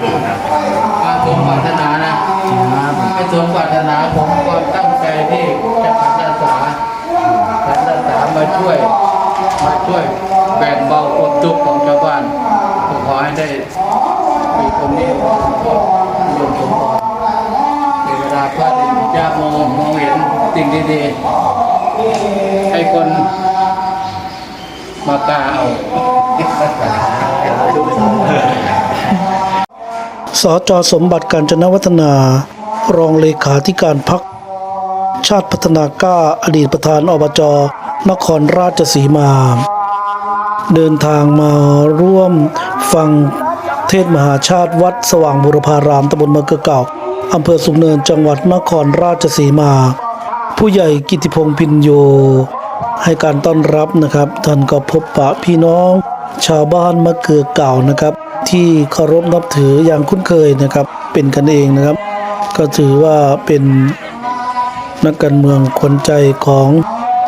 การสมปรารถนานะไม่สมปรารถนาผมก็ตั้งใจที่จะขันอาสาขันอาสามาช่วย มาช่วยแบ่งเบาความทุกข์ของชาวบ้านก็ขอให้ได้มีคนนี้ก็ยมสมพรในเวลาพระญาติมองมองเห็นสิ่งดีๆให้คนมากล้าเอา สจสมบัติการจนวัฒนา รองเลขาธิการพัก ชาติพัฒนากล้าอดีตประธานอบจนครราชสีมา เดินทางมาร่วมฟังเทศมหาชาติวัดสว่างบุรพารามตำบลมะเกือเก่าอำเภอสุมเนินจังหวัดนครราชสีมา ผู้ใหญ่กิติพงษ์พินโย ให้การต้อนรับนะครับ ท่านก็พบปะพี่น้อง ชาวบ้านมะเกือเก่านะครับ ที่เคารพนับถืออย่างคุ้นเคยนะครับ เป็นกันเองนะครับ ก็ถือว่าเป็นนักการเมืองคนใจของ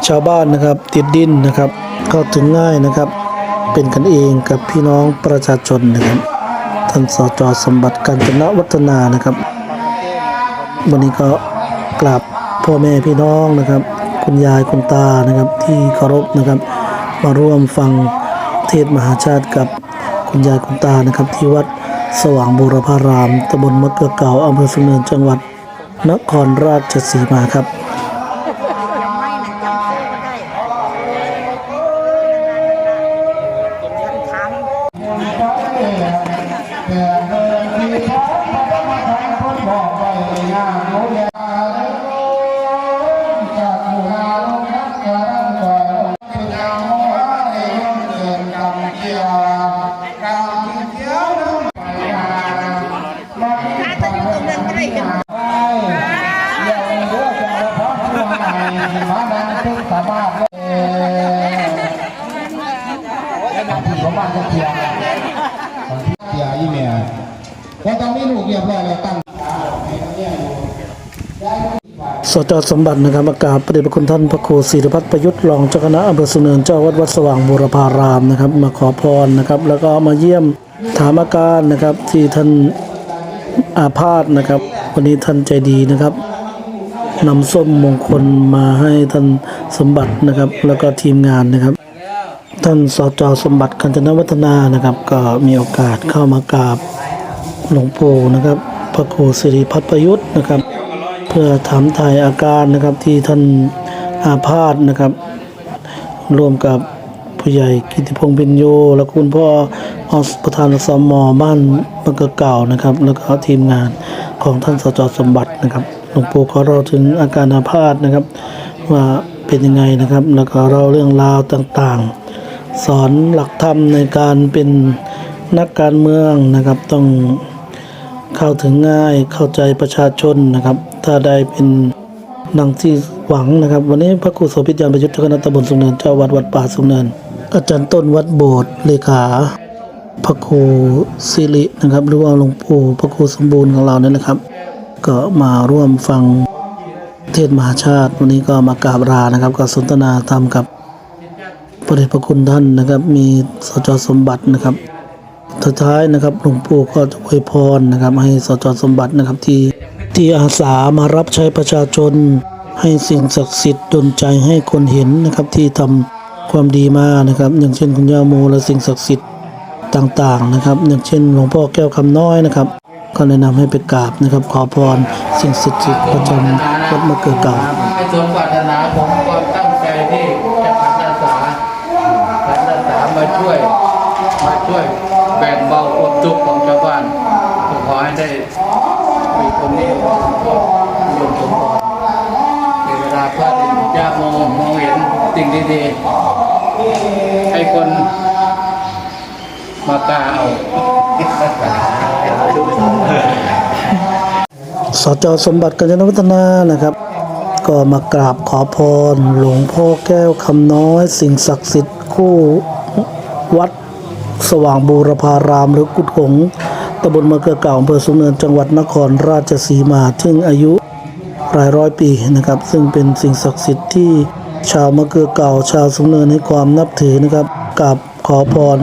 ชาวบ้านนะครับ ติดดินนะครับ เข้าถึงง่ายนะครับ เป็นกันเองกับพี่น้องประชาชนนะครับท่านสจสมบัติการจนวัฒนานะครับ วันนี้ก็กราบพ่อแม่พี่น้องนะครับ คุณยายคุณตานะครับที่เคารพนะครับ มาร่วมฟังเทศมหาชาติกับ คุณยายคุณตานะครับ ที่วัดสว่างบูรพารามตำบลมะเกือเก่าอำเภอสุนเนินจังหวัด นครราชสีมาครับ สจสมบัตินะครับอากาศประเดชพระคุณท่านพระครูศิริพัฒน์ประยุทธ์รองเจ้าคณะอำเภอสุเนินเจ้าวัดวัดสว่างบูรพารามนะครับ มาขอพรนะครับ แล้วก็มาเยี่ยมถามอาการนะครับที่ท่านอาพาธนะครับ วันนี้ท่านใจดีนะครับนำส้มมงคลมาให้ท่านสมบัตินะครับ แล้วก็ทีมงานนะครับ ท่านสจสมบัติกัญจนวัฒนานะครับ ก็มีโอกาสเข้ามากราบหลวงปู่นะครับ พระครูสิริพัฒนประยุทธ์นะครับ เพื่อถามถ่ายอาการนะครับที่ท่านอาพาธนะครับ ร่วมกับผู้ใหญ่กิติพงษ์เพ็ญโย และคุณพ่ออสประธานสมบ้านบังเกอเก่านะครับ แล้วก็ทีมงานของท่านสจสมบัตินะครับหลวงปู่ขอเราถึงอาการอาพาธนะครับ ว่าเป็นยังไงนะครับ แล้วก็เราเรื่องราวต่างๆ สอนหลักธรรมในการเป็นนักการเมืองนะครับต้องเข้าถึงง่ายเข้าใจประชาชนนะครับ ถ้าได้เป็นดังที่หวังนะครับ วันนี้พระครูโสภิตยานประยุทธ์เจ้าคณะตำบลสุนเนินเจ้าวัดวัดป่าสุนเนิน อาจารย์ต้นวัดโบสถ์เลขาพระครูสิรินะครับ หรือว่าหลวงปู่พระครูสมบูรณ์ของเราเนี่ยนะครับ ก็มาร่วมฟังเทศมหาชาติ วันนี้ก็มากราบลานะครับ ก็สนทนาธรรมกับพระเดชพระคุณท่านนะครับ มีสจสมบัตินะครับสุดท้ายนะครับหลวงปู่ก็จะอวยพรนะครับ ให้สจสมบัตินะครับที่ ที่อาสามารับใช้ประชาชน ให้สิ่งศักดิ์สิทธิ์ดลใจให้คนเห็นนะครับที่ทำความดีมานะครับ อย่างเช่นคุณย่าโมและสิ่งศักดิ์สิทธิ์ต่างๆนะครับ อย่างเช่นหลวงพ่อแก้วคำน้อยนะครับ ก็แนะนำให้ไปกราบนะครับ ขอพรสิ่งศักดิ์สิทธิ์ประจำวัดมะเกือเก่าไม่สมปรารถนาผมก็ตั้งใจที่จะขันอาสาขันอาสามาช่วย มาช่วยแบ่งเบาความทุกข์ของชาวบ้านขอให้ได้ สิ่งดีๆ ให้คนมากาเอาสจสมบัติกัญจนวัฒนานะครับ ก็มากราบขอพร หลวงพ่อแก้วคำน้อย สิ่งศักดิ์สิทธิ์คู่วัดสว่างบูรพารามหรือกุดหงตำบลมะเกือเก่าอำเภอสุเนินจังหวัดนครราชสีมา ซึ่งอายุหลายร้อยปีนะครับ ซึ่งเป็นสิ่งศักดิ์สิทธิ์ที่ ชาวมะเกือเก่าชาวสุนเนินให้ความนับถือนะครับกับขอพร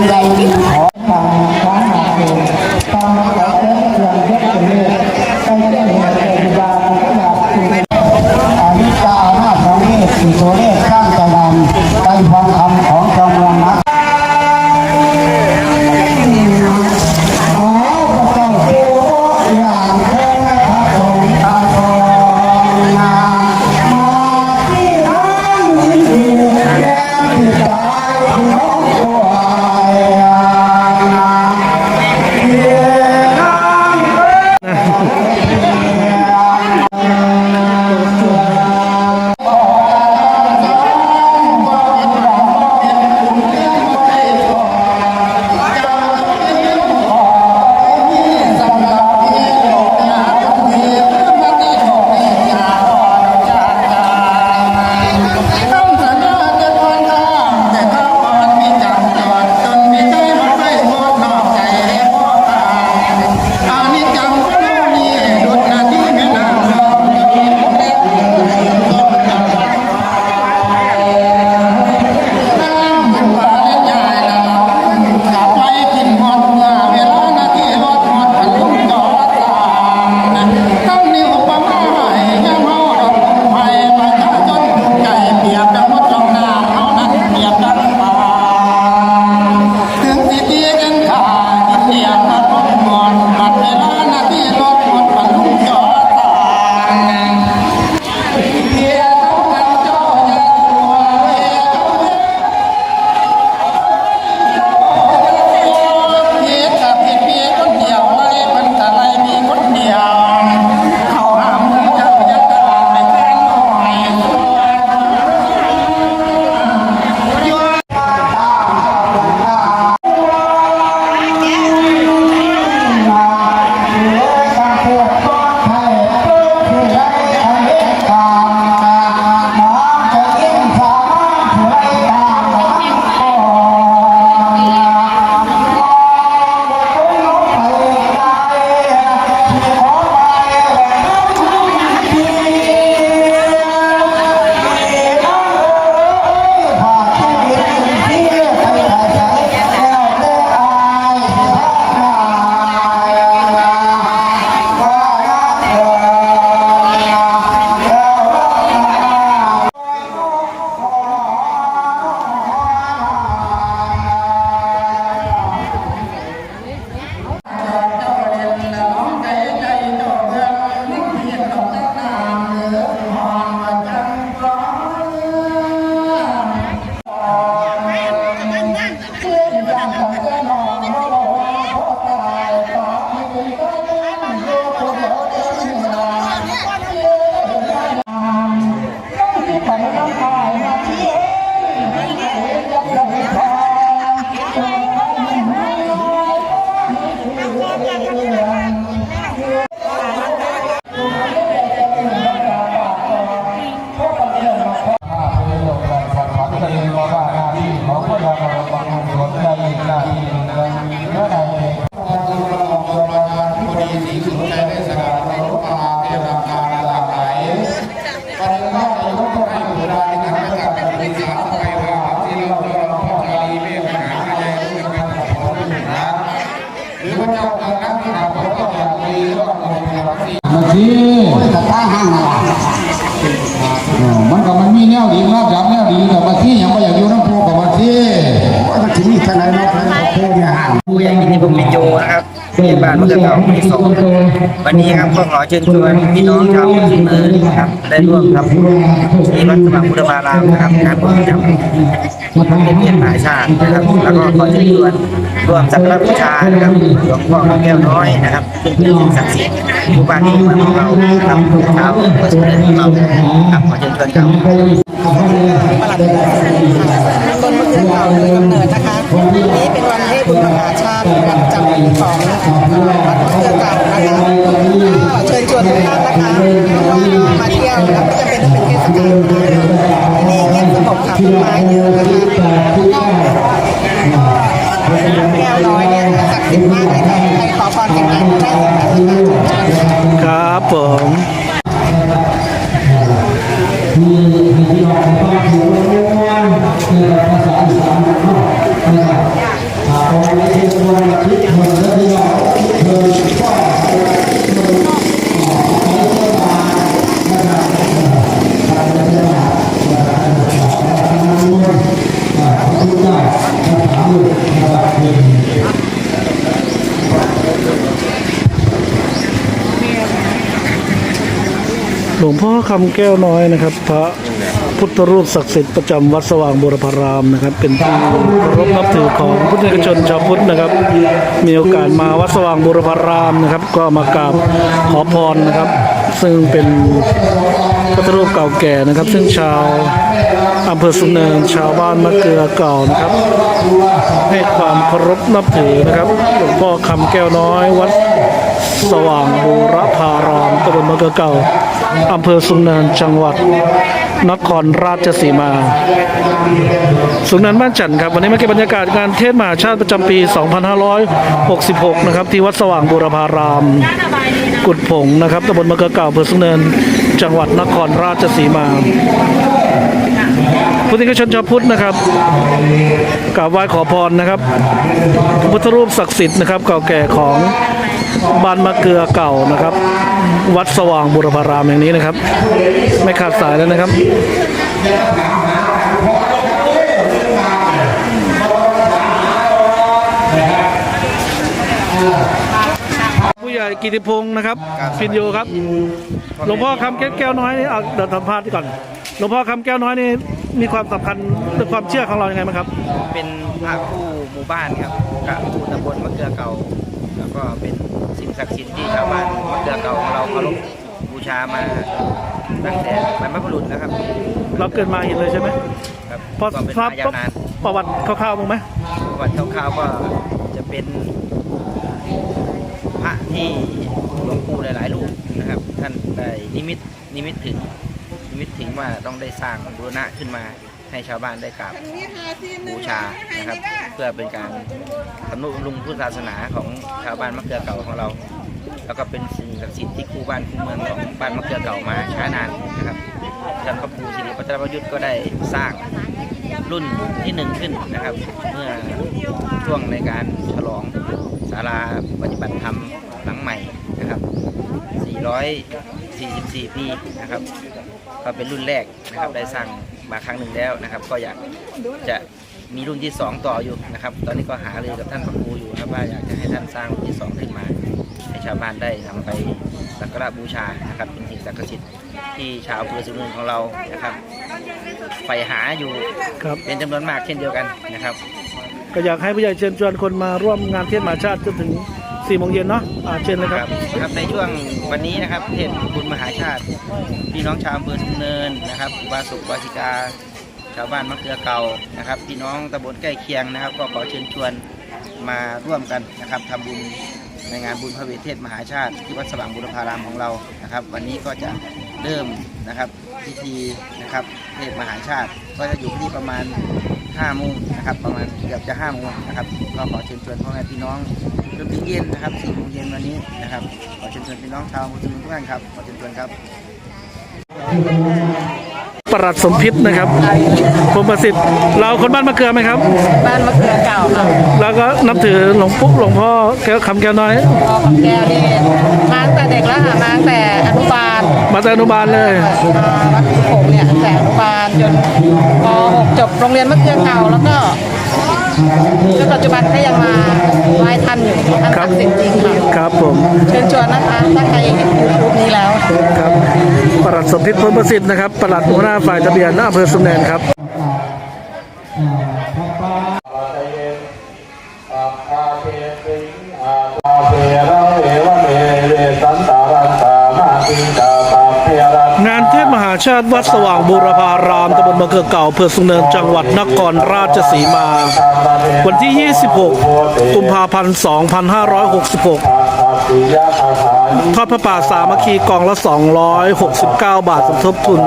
আমি রাইটিং ราชวังเก่าที่สองวันนี้ครับก็ขอเชิญชวนพี่น้องชาวพุทมือนะครับได้ร่วมครับที่วัดสว่างพุทธบารามนะครับการบริจาคเป็เพียนหมายชาตินะครับ แล้วก็ขอเชิญชวนร่วมสักการะบูชานะครับหลวงพ่อแก้วน้อยนะครับซึ่งเป็นสิ่ศักดิ์สิทธิ์ผู้บานที่มาของเราครับชาวพุทธมือของเราครับขอเชิญชวนครับประหลัดต้นมะเขือเก่าเลยกำเนิดนะคะ หาชาติประจำปีของวัดมะเขือเก่านะคะก็เชิญชวนทุกท่านนะคะมาเที่ยวแล้วก็จะเป็นต้องเป็นเทศกาลที่นี่เงียบสงบค่ะต้นไม้เยอะนะคะแก้วน้อยเนี่ยศักดิ์สิทธิ์มากเลยค่ะใครขอพรสิ่งใดก็ได้สิ่งนั้นนะคะครับผม หลวงพ่อคำแก้วน้อยนะครับ พระพุทธรูปศักดิ์สิทธิ์ประจำวัดสว่างบุรพารามนะครับ เป็นที่เคารพนับถือของพุทธชนชาวพุทธนะครับ มีโอกาสมาวัดสว่างบุรพารามนะครับ ก็มากราบขอพรนะครับ ซึ่งเป็นพุทธรูปเก่าแก่นะครับ ซึ่งชาวอำเภอสุนเนินชาวบ้านมะเกลือเก่านะครับ ให้ความเคารพนับถือนะครับหลวงพ่อคำแก้วน้อยวัด สว่างบูรพารามตำบลมะเกลือเก่าอำเภอสุนเนินจังหวัดนครราชสีมา สุนเนินบ้านจันทร์ครับ วันนี้มาเก็บบรรยากาศงานเทศมหาชาติประจำปี 2566 นะครับ ที่วัดสว่างบูรพาราม กุดผงนะครับตำบลมะเกลือเก่าอำเภอสุนเนินจังหวัดนครราชสีมา พุทธิชนชาวพุทธนะครับกราบไหว้ขอพรนะครับพุทธรูปศักดิ์สิทธิ์นะครับเก่าแก่ของบ้านมะเกลือเก่านะครับ วัดสว่างบุรพารามแห่างนี้นะครับ ไม่ขาดสายแล้วนะครับผู้ใหญ่กิติพงศ์นะครับฟินโยครับ หลวงพ่อคำแก้วน้อยนี่เอาเดี๋ยวสัมภาษณ์ก่อน หลวงพ่อคำแก้วน้อยนี่ มีความสำคัญหรือความเชื่อของเรายังไงบ้างครับ เป็นพระคู่หมู่บ้านครับกับคู่ตำบลมะเกลือเก่า แล้วก็เป็นสิ่งศักดิ์สิทธิ์ที่ชาวบ้านมะเกลือเก่าของเราเคารพบูชามาตั้งแต่บรรพบุรุษแล้วครับเราเกิดมาเห็นเลยใช่ไหมครับพอก็เป็นทราบมายาวนานประวัติคร่าวๆบ้างไหมประวัติคร่าวๆก็จะเป็นพระที่หลวงปู่หลายๆรูปนะครับ ท่านได้นิมิตนิมิตถึง นิตถึงว่าต้องได้สร้างบูรณะขึ้นมาให้ชาวบ้านได้กราบบูชานะครับ เพื่อเป็นการทำนุบำรุงพุทธศาสนาของชาวบ้านมะเขือเก่าของเรา แล้วก็เป็นสิ่งศักดิ์สิทธิ์ที่คู่บ้านคู่เมืองของบ้านมะเขือเก่ามาช้านานนะครับท่านพระครูสิริพัฒนประยุทธ์ก็ได้สร้างรุ่นที่หนึ่งขึ้นนะครับ เมื่อช่วงในการฉลองศาลาปฏิบัติธรรมหลังใหม่นะครับ 444 ปีนะครับ ก็เป็นรุ่นแรกนะครับได้สร้างมาครั้งหนึ่งแล้วนะครับ ก็อยากจะมีรุ่นที่ 2 ต่ออยู่นะครับ ตอนนี้ก็หารือกับท่านพระครูอยู่นะครับว่าอยากจะให้ท่านสร้างรุ่นที่ 2 ขึ้นมา ให้ชาวบ้านได้นำไปสักการะบูชานะครับ เป็นสิ่งศักดิ์สิทธิ์ที่ชาวอำเภอสุรินทร์ของเรานะครับใฝ่หาอยู่ครับ เป็นจำนวนมากเช่นเดียวกันนะครับ ก็อยากให้ผู้ใหญ่เชิญชวนคนมาร่วมงานเทศมหาชาติจนถึง 4โมงเย็นเนาะอ่าเชิญเลยคครัรับบครับในช่วงวันนี้นะครับเทศบุญมหาชาติพี่น้องชาวอำเภอสุนเนินนะครับอุบาสกอุบาสิกา ชาวบ้านมะเขือเก่านะครับพี่น้องตำบลใกล้เคียงนะครับ ก็ขอเชิญชวนมาร่วมกันนะครับทำบุญในงานบุญพระเวทเทศมหาชาติที่วัดสว่างบุรพารามของเรานะครับ วันนี้ก็จะเริ่มนะครับพิธีนะครับเทศมหาชาติก็จะอยู่ที่ประมาณ 5โมงนะครับประมาณเกือบจะ5โมงนะครับก็ขอเชิญชวนพ่อแม่พี่น้องจนถึงเย็นนะครับ4โมงเย็นวันนี้นะครับขอเชิญชวนพี่น้องชาวมุสลิมทุกท่านครับขอเชิญชวนครับ ประหลัดสมพิษนะครับพรหมประสิทธิ์ เราคนบ้านมะเกลือไหมครับ บ้านมะเขือเก่าค่ะแล้วก็นับถือหลวงปู่หลวงพ่อแก้วคำแก้วน้อยพ่อของแก้วนี่มาตั้งแต่เด็กแล้วค่ะมาตั้งแต่อนุบาล มาแต่อนุบาลเลยมาวัดผมเนี่ยตั้งแต่อนุบาลจนป .6 จบโรงเรียนมะเขือเก่าแล้วก็จนปัจจุบันก็ยังมาไหว้ ท่านอยู่ท่านศักดิ์สิทธิ์จริงค่ะครับผมเชิญชวนนะคะถ้าใครเห็นยูทูบนี้แล้วครับประหลัดสมพิษพรหมประสิทธิ์นะครับประหลัดหัวหน้าฝ่ายทะเบียนอำเภอสุนแดนครับอาเปเราเอวเมเรสันตารันตามาติกาปาเปรันงานเทศมหา ชาติวัดสว่างบูรพารามตำบลมะเขือเก่าอำเภอสุงเนินจังหวัดนครราชสีมา วันที่ 26 กุมภาพันธ์ 2566 ทอดพระป่าสามัคคีกองละ 269 บาทสมทบทุน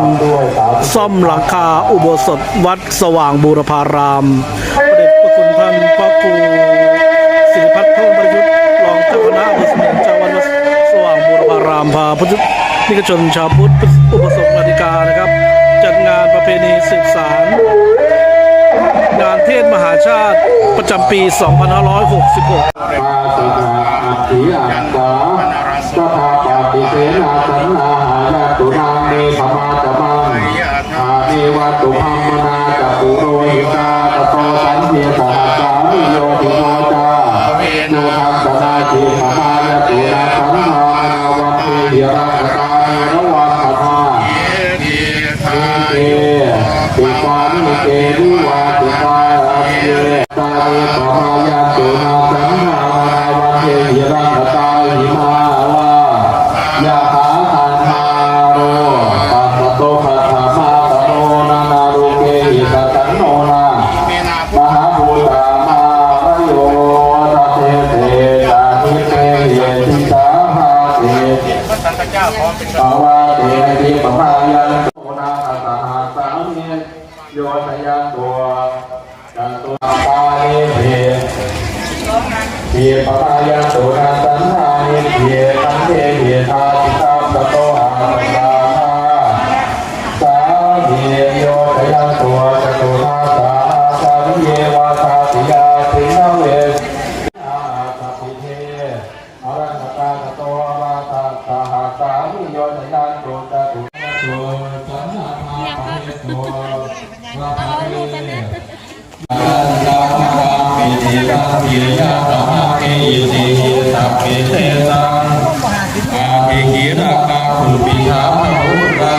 ซ่อมหลังคาอุโบสถวัดสว่างบูรพารามพระเดชพระคุณท่านพระครูสิริพัฒน์เพิ่มประยุทธ์รองเจ้าคณะอำเภอสมเด็จเจ้าวัดสว่างบูรพารามพาพุทธ นิกชนชาวพุทธอุปสมบทกานะครับ จัดงานประเพณีสืบสารงานเทศมหาชาติประจำปี 2566 เกวิวาติปาเยตาเอปมายาตุนาสันนานาวัตเทหิรักตาหิมาลายาหาทันมาโรปัสโตปัฏฐามาตโนนานารุเกหิตตันโนนามหาภูตามารโยตเตเตตานิเตเยติสาภาเตภาวะเตติปะพายันโตนาอัตตาหาสามีโย ทยันตัวจันตัวตาเอเทเพียปะพายันโตนาสันทานิเพียตันเทเพียทาติตาปโต เพเทสังอาภิกิระกาภูปิหาภะอุรา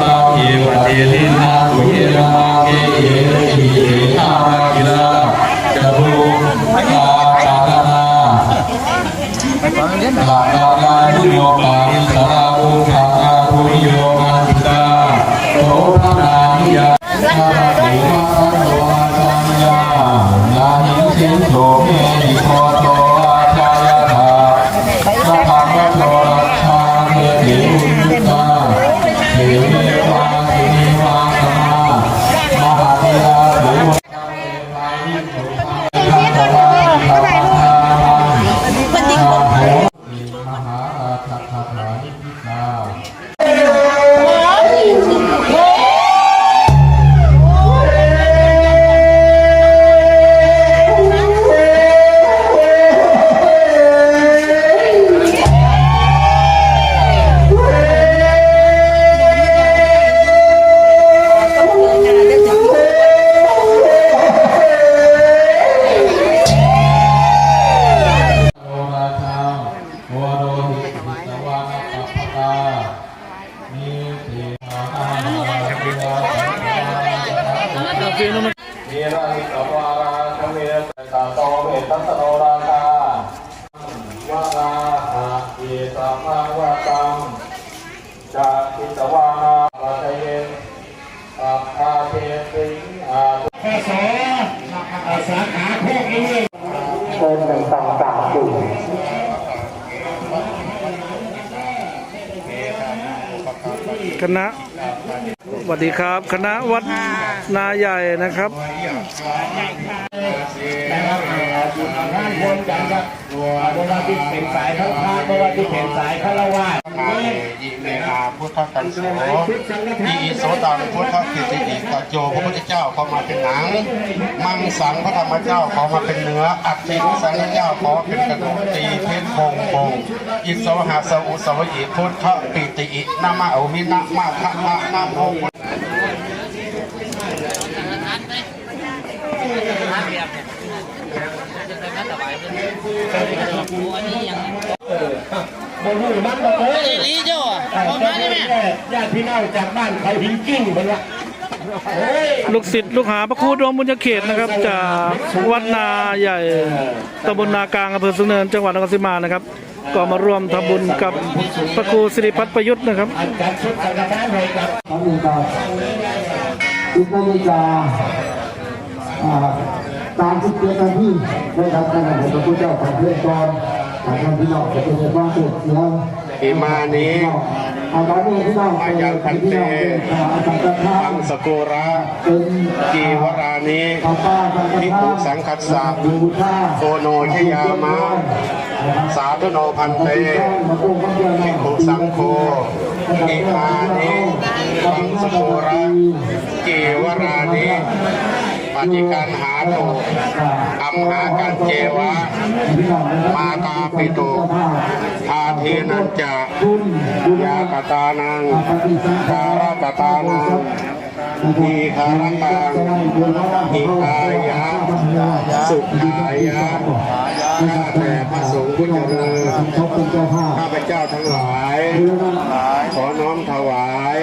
ตาเยวเทลินาตุเยระมะเกเยหิเยนากิระกะรุอาจาระนาลาลาตุโยปาริสา คณะวัดนาใหญ่นะครับท่านควรกันครับตัวาที่เป็นสายทั้งพระเวาที่เป็นสายฆราวาสยิเมอาพุทธกันโสอีโสตังพุทธกิติอิตโจพระพุทธเจ้าขอมาเป็นหนัง มังสังพระธรรมเจ้าขอมาเป็นเนื้อ อัตถิสังฆเจ้าขอเป็นกระดูกตีเพชรพงพงอิโสหาสอุสวยิพุทธปิติอินามาอุมินะมาทะมะนะโม บนหูมันบอกเลยลีเจ้าอะออกมาได้ไหมญาติพี่น้องจากบ้านเขาหินกิ้งไปละเฮ้ยลูกศิษย์ลูกหาพระครูดวงบุญเขตนะครับ จากวัดนาใหญ่ตำบลนากลางอำเภอสุงเนินจังหวัดนครศรีมานะครับ ก็มาร่วมทำบุญกับพระครูสิริพัฒน์ประยุทธ์นะครับอีกนาฬิกาตามสิบเจ็ดนทีนะครับท่านพระพุทธเจ้าของเพื่อนก่อน อิมานีอารายังคันเตทังสกุระกีวรานิพิภูสังคัสสาโคโนชยามะสาธุโนพันเตพิภูสังโคอิมานิทังสกุระกีวรานิ ปฏิการหาตุอัมหากันเจวะ มาตาปิตุอาเทนันจะยากตานังการตตานังทีคารตังอิกายะ สุขายะข้าแต่พระสงฆ์ผู้เจริญข้าพเจ้าทั้งหลาย ขอน้อมถวาย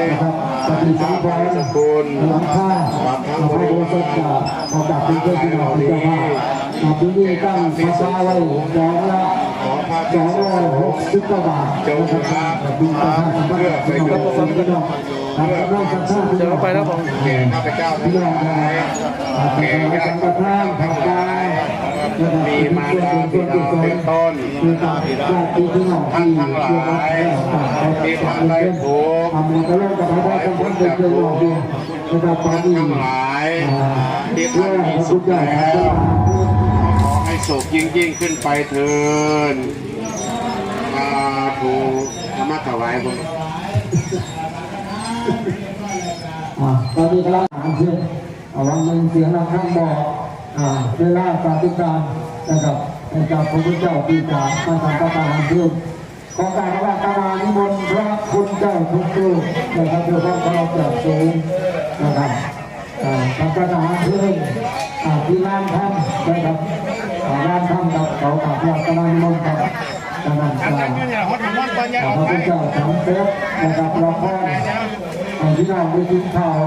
ข้าพระสกุลบัตรทั้งบริวารเหล่านี้ปีนี้ตั้งภาษาไว้สองละขอพระสภิอกงษุร้อยหกสิบกว่าบาทจงรับเพื่อประโยชน์เพื่อความสัมพันธ์เดี๋ยวเราไปแล้วผมแก่ข้าพเจ้าทั้งหลายแก่ญาติโยมทั้งหลาย มีมาตาบิดาเป็นต้นท่านทั้งหลายที่ท่านได้ถูกทำก็เริ่มกับพระได้ทั้งพ้นเป็นเรื่องของดีนะครับตอนท่านทั้งหลายที่ท่านมีสุขแล้วขอให้สุขยิ่งยิ่งขึ้นไปเถินสาธุธรรมะถวายบุญอ่าตอนนี้กำลังอ่านเสียงอ่าวันหนึ่งเสียงเระฆังบอกอ่า เวลาปฏิการนะครับในการพระพุทธเจ้าปีกามาทำประการเพื่อขอการว่าการนิมนต์พระคุณเจ้าทุกรูปนะครับเพื่อความเคารพอย่างสูงนะครับทำประการเพื่อที่งานทำนะครับอ่างานทำกับเขากับพระกำลังนิมนต์ครับกำลังการพระพุทธเจ้าสามเซฟนะครับเราพ่อให้พี่น้องได้กินข้าว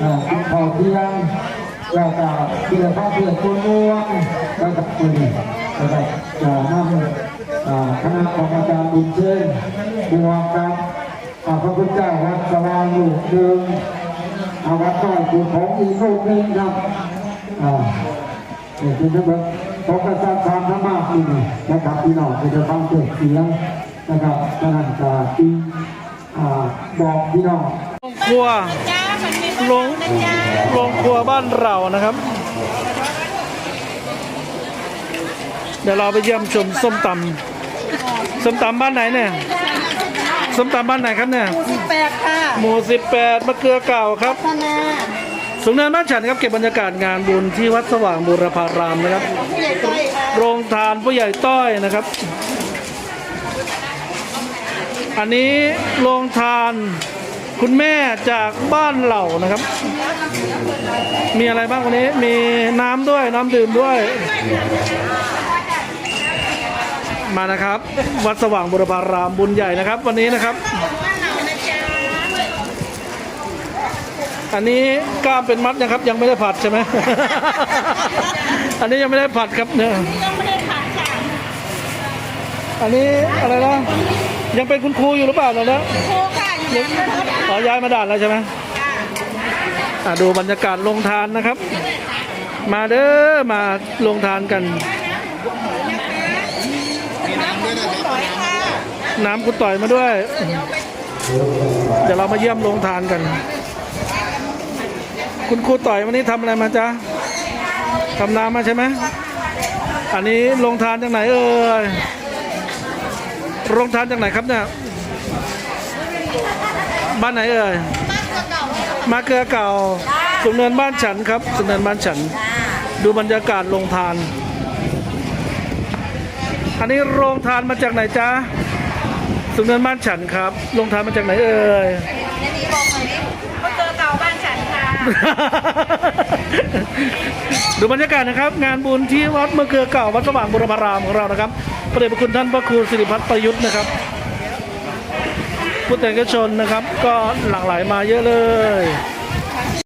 อ่ากินข้าวที่ยง แล้วก็เพื่อพระเพื่อนคนม่วงแล้วก็คุยนะครับจะนำอ่าคณะของอาจารย์บุญเชิญบวกกับพระพุทธเจ้าวัดสว่างลูกหนึ่งอาวัดต้อยคุณของอีกลูกหนึ่งครับอ่านี่คือทั้งหมดของกษัตริย์ทางธรรมะนี่นะครับพี่น้องจะฟังเกิดเสียงนะครับขนาดการที่อ่าบอกพี่น้องครัว จ้ามันมีลงโรงครัวบ้านเรานะครับ เดี๋ยวเราไปเยี่ยมชมส้มตำส้มตำบ้านไหนเนี่ยส้มตำบ้านไหนครับเนี่ยสิบแปดค่ะหมู่สิบแปดมะเกลือเก่าครับพนาสูงเนินบ้านฉันครับเก็บบรรยากาศงานบุญที่วัดสว่างบูรพารามนะครับผู้ใหญ่ต้อยค่ะโรงทานผู้ใหญ่ต้อยนะครับ อันนี้โรงทาน คุณแม่จากบ้านเหล่านะครับ มีอะไรบ้างวันนี้ มีน้ำด้วยน้ำดื่มด้วย มานะครับ วัดสว่างบุรพารามบุญใหญ่นะครับ วันนี้นะครับ อันนี้กล้ามเป็นมัดยังครับ ยังไม่ได้ผัดใช่ไหม อันนี้ยังไม่ได้ผัดครับเนี่ยอันนี้อะไรนะยังเป็นคุณครูอยู่หรือเปล่าเนี่ยนะโคค่ะอยู่ใน รถอ๋อย้ายมาด่านแล้วใช่ไหมดูบรรยากาศลงทานนะครับ มาเด้อมาลงทานกัน น้ำคุณต่อยมาด้วย เดี๋ยวเรามาเยี่ยมลงทานกัน คุณครูต่อยวันนี้ทำอะไรมาจ๊ะทำน้ำมาใช่ไหมอันนี้ลงทานจากไหนเอ่ยลงทานจากไหนครับเนี่ย บ้านไหนเอ่ยมาเกลือเก่าสุนเนินบ้านฉันครับสุนเนินบ้านฉัน ดูบรรยากาศลงทาน อันนี้โรงทานมาจากไหนจ๊ะสุนเนินบ้านฉันครับโรงทานมาจากไหนเอ่ยนี่นี่บอกหน่อยดิเขาเจอเก่าบ้านฉันค่ะดูบรรยากาศนะครับ งานบุญที่วัดมะเขือเก่าวัดสว่างบุรพารามของเรานะครับพระเดชพระคุณท่านพระครูสิริพัฒน์ประยุทธ์นะครับ พุทธเอกชนนะครับ ก็หลั่งไหลมาเยอะเลย